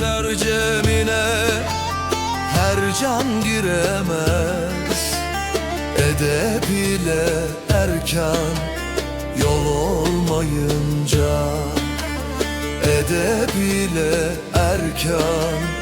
Derler cemine her can giremez. Edep ile erken yol olmayınca Edep ile erken